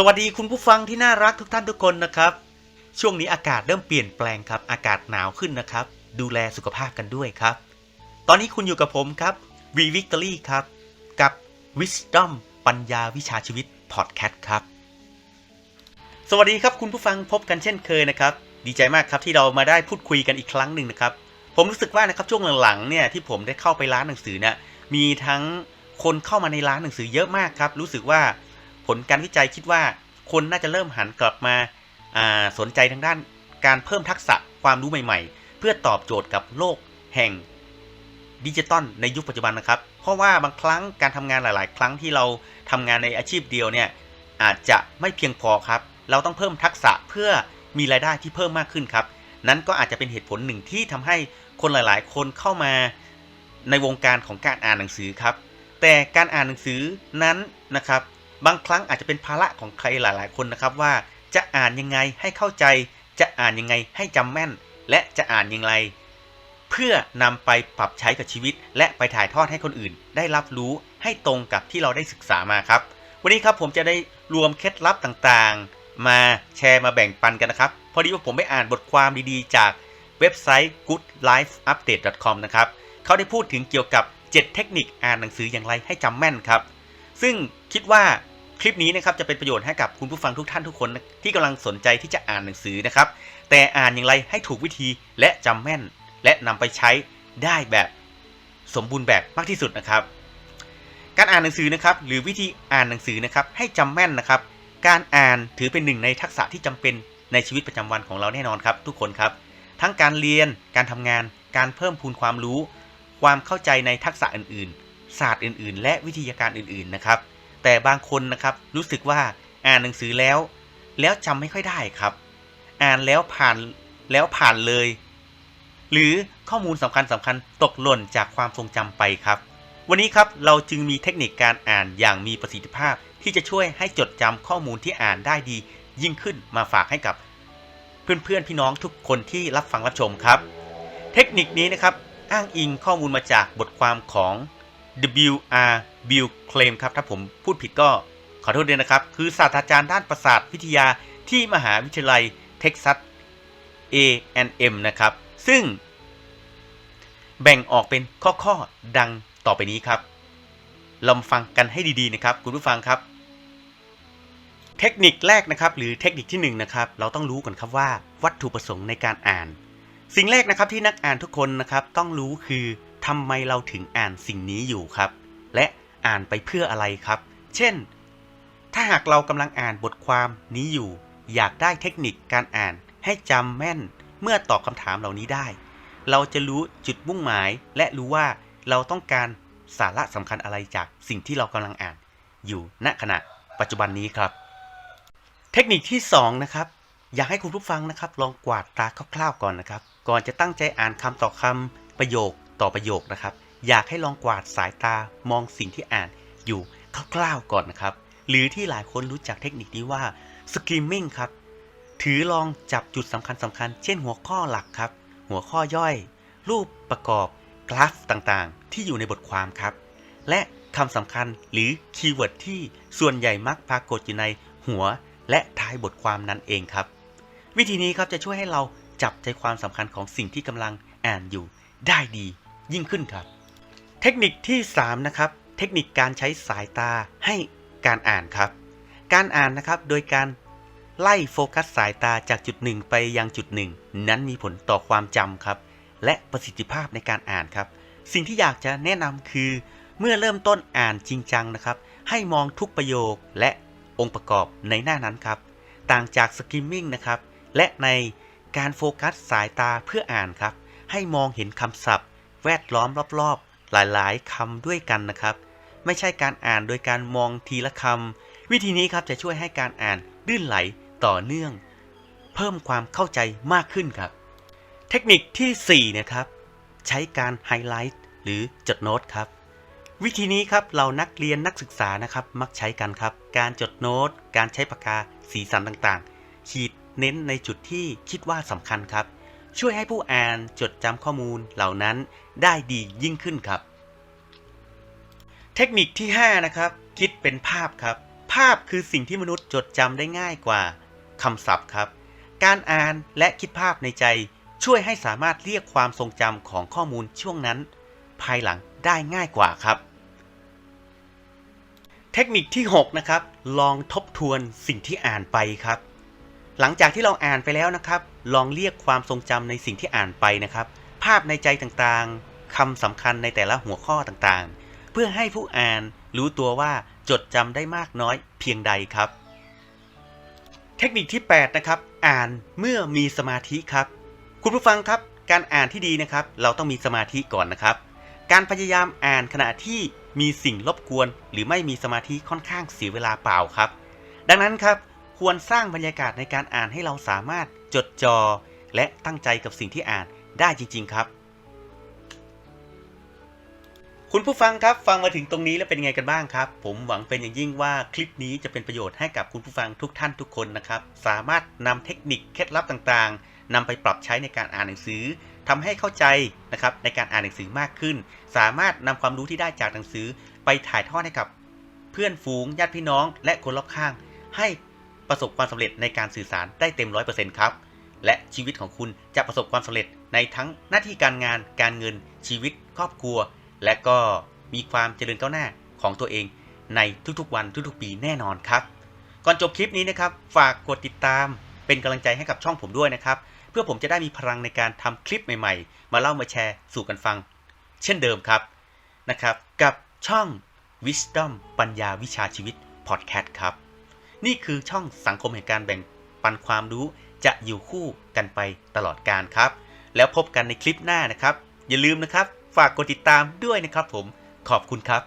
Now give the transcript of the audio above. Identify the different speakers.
Speaker 1: สวัสดีคุณผู้ฟังที่น่ารักทุกท่านทุกคนนะครับ ช่วงนี้อากาศเริ่มเปลี่ยนแปลงครับ อากาศหนาวขึ้นนะครับ ดูแลสุขภาพกันด้วยครับ ตอนนี้คุณอยู่กับผมครับ V Victory ครับ กับ Wisdom ปัญญาวิชาชีวิตพอดแคสต์ครับ สวัสดีครับคุณผู้ฟังพบกันเช่นเคยนะครับ ดีใจมากครับที่เรามาได้พูดคุยกันอีกครั้งหนึ่งนะครับ ผมรู้สึกว่านะครับช่วงหลังๆเนี่ยที่ผมได้เข้าไปร้านหนังสือเนี่ยมีทั้งคนเข้ามาในร้านหนังสือเยอะมากครับ รู้สึกว่า ผลการวิจัยคิดว่าคนน่าจะเริ่มหันกลับมาาสนใจทางด้านการเพิ่มทักษะความรู้ใหม่ๆ เพื่อตอบโจทย์กับโลกแห่งดิจิตอลในยุคปัจจุบันนะครับ เพราะว่าบางครั้งการทำงานหลาย ๆ ครั้งที่เราทำงานในอาชีพเดียวเนี่ยอาจจะไม่เพียงพอครับ เราต้องเพิ่มทักษะเพื่อมีรายได้ที่เพิ่มมากขึ้นครับ นั้นก็อาจจะเป็นเหตุผลหนึ่งที่ทำให้คนหลายๆ คนเข้ามาในวงการของการอ่านหนังสือครับ แต่การอ่านหนังสือนั้นนะครับ บางครั้งอาจจะเป็นภาระของใครหลาย ๆ คนนะครับว่าจะอ่านยังไงให้เข้าใจ จะอ่านยังไงให้จำแม่น และจะอ่านยังไงเพื่อนำไปปรับใช้กับชีวิต และไปถ่ายทอดให้คนอื่น ได้รับรู้ให้ตรงกับที่เราได้ศึกษามาครับ วันนี้ครับผมจะได้รวมเคล็ดลับต่างๆ มาแชร์มาแบ่งปันกันนะครับ พอดีว่าผมไปอ่านบทความดีๆ จากเว็บไซต์ goodlifeupdate.com นะครับเขาได้พูดถึงเกี่ยวกับ 7 เทคนิคอ่านหนังสืออย่างไรให้จำแม่นครับ ซึ่งคิดว่าคลิปนี้นะครับจะเป็นประโยชน์ให้กับคุณผู้ฟังทุกท่านทุกคนที่กำลังสนใจที่จะอ่านหนังสือนะครับ แต่อ่านอย่างไรให้ถูกวิธีและจำแม่น และนำไปใช้ได้แบบสมบูรณ์แบบมากที่สุดนะครับ การอ่านหนังสือนะครับ หรือวิธีอ่านหนังสือนะครับ ให้จำแม่นนะครับ การอ่านถือเป็นหนึ่งในทักษะที่จำเป็นในชีวิตประจำวันของเราแน่นอนครับ ทุกคนครับ ทั้งการเรียนการทำงาน การเพิ่มพูนความรู้ ความเข้าใจในทักษะอื่นๆ ศาสตร์อื่น ๆ และวิทยาการอื่น ๆ นะครับ แต่บางคนนะครับรู้สึกว่าอ่านหนังสือแล้ว แล้วจำไม่ค่อยได้ครับ อ่านแล้วผ่านแล้วผ่านเลย หรือข้อมูลสำคัญสำคัญตกหล่นจากความทรงจำไปครับ วันนี้ครับเราจึงมีเทคนิคการอ่านอย่างมีประสิทธิภาพที่จะช่วยให้จดจำข้อมูลที่อ่านได้ดี ยิ่งขึ้นมาฝากให้กับ เพื่อนๆพี่น้องทุกคนที่รับฟังรับชมครับ เทคนิคนี้นะครับอ้างอิงข้อมูลมาจากบทความของ W.R. Bill Claim ครับ ถ้าผมพูดผิดก็ขอโทษด้วยนะครับ คือศาสตราจารย์ด้านประสาทวิทยาที่มหาวิทยาลัยเท็กซัส A&M นะครับ ซึ่ง แบ่งออกเป็นข้อๆดังต่อไปนี้ครับลองฟังกันให้ดีๆนะครับ คุณผู้ฟังครับ เทคนิคแรกนะครับ หรือเทคนิคที่หนึ่งนะครับ เราต้องรู้ก่อนครับว่า วัตถุประสงค์ในการอ่าน สิ่งแรกนะครับที่นักอ่านทุกคนนะครับ ต้องรู้คือ ทำไมเราถึงอ่านสิ่งนี้อยู่ครับ และอ่านไปเพื่ออะไรครับ เช่น ถ้าหากเรากำลังอ่านบทความนี้อยู่ อยากได้เทคนิคการอ่านให้จำแม่นเมื่อตอบคำถามเหล่านี้ได้ เราจะรู้จุดมุ่งหมาย และรู้ว่าเราต้องการสาระสำคัญอะไรจากสิ่งที่เรากำลังอ่านอยู่ณขณะปัจจุบันนี้ครับ เทคนิคที่2นะครับอยากให้คุณผู้ฟังนะครับ ลองกวาดตาคร่าวๆก่อนนะครับ ก่อนจะตั้งใจอ่านคำต่อคำประโยค ต่อประโยคนะครับ อยากให้ลองกวาดสายตามองสิ่งที่อ่านอยู่คร่าวๆก่อนนะครับ หรือที่หลายคนรู้จักเทคนิคนี้ว่า skimming ครับ ถือลองจับจุดสำคัญสำคัญ เช่นหัวข้อหลักครับ หัวข้อย่อย รูปประกอบ กราฟต่างๆ ที่อยู่ในบทความครับ และคำสำคัญหรือคีย์เวิร์ดที่ส่วนใหญ่มักปรากฏอยู่ในหัวและท้ายบทความนั้นเองครับ วิธีนี้ครับจะช่วยให้เราจับใจความสำคัญของสิ่งที่กำลังอ่านอยู่ได้ดี ยิ่งขึ้นครับ เทคนิคที่ 3 นะครับ เทคนิคการใช้สายตาให้การอ่านครับ การอ่านนะครับโดยการไล่โฟกัสสายตาจากจุดหนึ่งไปยังจุดหนึ่งนั้นมีผลต่อความจำครับ และประสิทธิภาพในการอ่านครับ สิ่งที่อยากจะแนะนำคือ เมื่อเริ่มต้นอ่านจริงจังนะครับ ให้มองทุกประโยคและองค์ประกอบในหน้านั้นครับ ต่างจากสกิมมิ่งนะครับ และในการโฟกัสสายตาเพื่ออ่านครับ ให้มองเห็นคำศัพท์ แวดล้อมรอบๆ หลายๆคำด้วยกันนะครับ ไม่ใช่การอ่านโดยการมองทีละคำวิธีนี้ครับจะช่วยให้การอ่านลื่นไหลต่อเนื่อง เพิ่มความเข้าใจมากขึ้นครับ เทคนิคทีสี่4นะครับ ใช้การไฮไลท์หรือจดโน้ตครับ วิธีนี้ครับเรานักเรียนนักศึกษานะครับ มักใช้กันครับ การจดโน้ต การใช้ปากกาสีสันต่างๆ ขีดเน้นในจุดที่คิดว่าสำคัญครับ ช่วยให้ผู้อ่านจดจำข้อมูลเหล่านั้นได้ดียิ่งขึ้นครับ เทคนิคที่ 5 นะครับ คิดเป็นภาพครับ ภาพคือสิ่งที่มนุษย์จดจำได้ง่ายกว่าคำศัพท์ครับ การอ่านและคิดภาพในใจ ช่วยให้สามารถเรียกความทรงจำของข้อมูลช่วงนั้น ภายหลังได้ง่ายกว่าครับ เทคนิคที่ 6 นะครับ ลองทบทวนสิ่งที่อ่านไปครับ หลังจากที่เราอ่านไปแล้วนะครับ ลองเรียกความทรงจำในสิ่งที่อ่านไปนะครับ ภาพในใจต่างๆคำสำคัญในแต่ละหัวข้อต่างๆ เพื่อให้ผู้อ่านรู้ตัวว่าจดจำได้มากน้อยเพียงใดครับ เทคนิคที่ 8 นะครับ อ่านเมื่อมีสมาธิครับ คุณผู้ฟังครับ การอ่านที่ดีนะครับ เราต้องมีสมาธิก่อนนะครับ การพยายามอ่านขณะที่มีสิ่งรบกวน หรือไม่มีสมาธิค่อนข้างเสียเวลาเปล่าครับ ดังนั้นครับ ควรสร้างบรรยากาศในการอ่านให้เราสามารถจดจอ และตั้งใจกับสิ่งที่อ่านได้จริง ๆ ครับ คุณผู้ฟังครับฟังมาถึงตรงนี้แล้วเป็นยังไงกันบ้างครับ ผมหวังเป็นอย่างยิ่งว่าคลิปนี้จะเป็นประโยชน์ให้กับคุณผู้ฟังทุกท่านทุกคนนะครับ สามารถนำเทคนิคเคล็ดลับต่างๆนำไปปรับใช้ในการอ่านหนังสือทำให้เข้าใจนะครับในการอ่านหนังสือมากขึ้น สามารถนำความรู้ที่ได้จากหนังสือไปถ่ายทอดให้กับ เพื่อนฝูงญาติพี่น้อง และคนรอบข้าง ให้ ประสบความสำเร็จในการสื่อสารได้เต็มร้อยเปอร์เซ็นต์ครับ และชีวิตของคุณจะประสบความสำเร็จในทั้งหน้าที่การงาน การเงิน ชีวิต ครอบครัว และก็มีความเจริญก้าวหน้าของตัวเองในทุกๆวันทุกๆ ปีแน่นอนครับ ก่อนจบคลิปนี้นะครับ ฝากกดติดตามเป็นกำลังใจให้กับช่องผมด้วยนะครับ เพื่อผมจะได้มีพลังในการทำคลิปใหม่ๆ มาเล่ามาแชร์สู่กันฟัง เช่นเดิมครับนะครับ กับช่อง Wisdom ปัญญาวิชาชีวิต Podcast ครับ นี่คือช่องสังคมแห่งการแบ่งปันความรู้จะอยู่คู่กันไปตลอดการครับ แล้วพบกันในคลิปหน้านะครับ อย่าลืมนะครับ ฝากกดติดตามด้วยนะครับผมขอบคุณครับ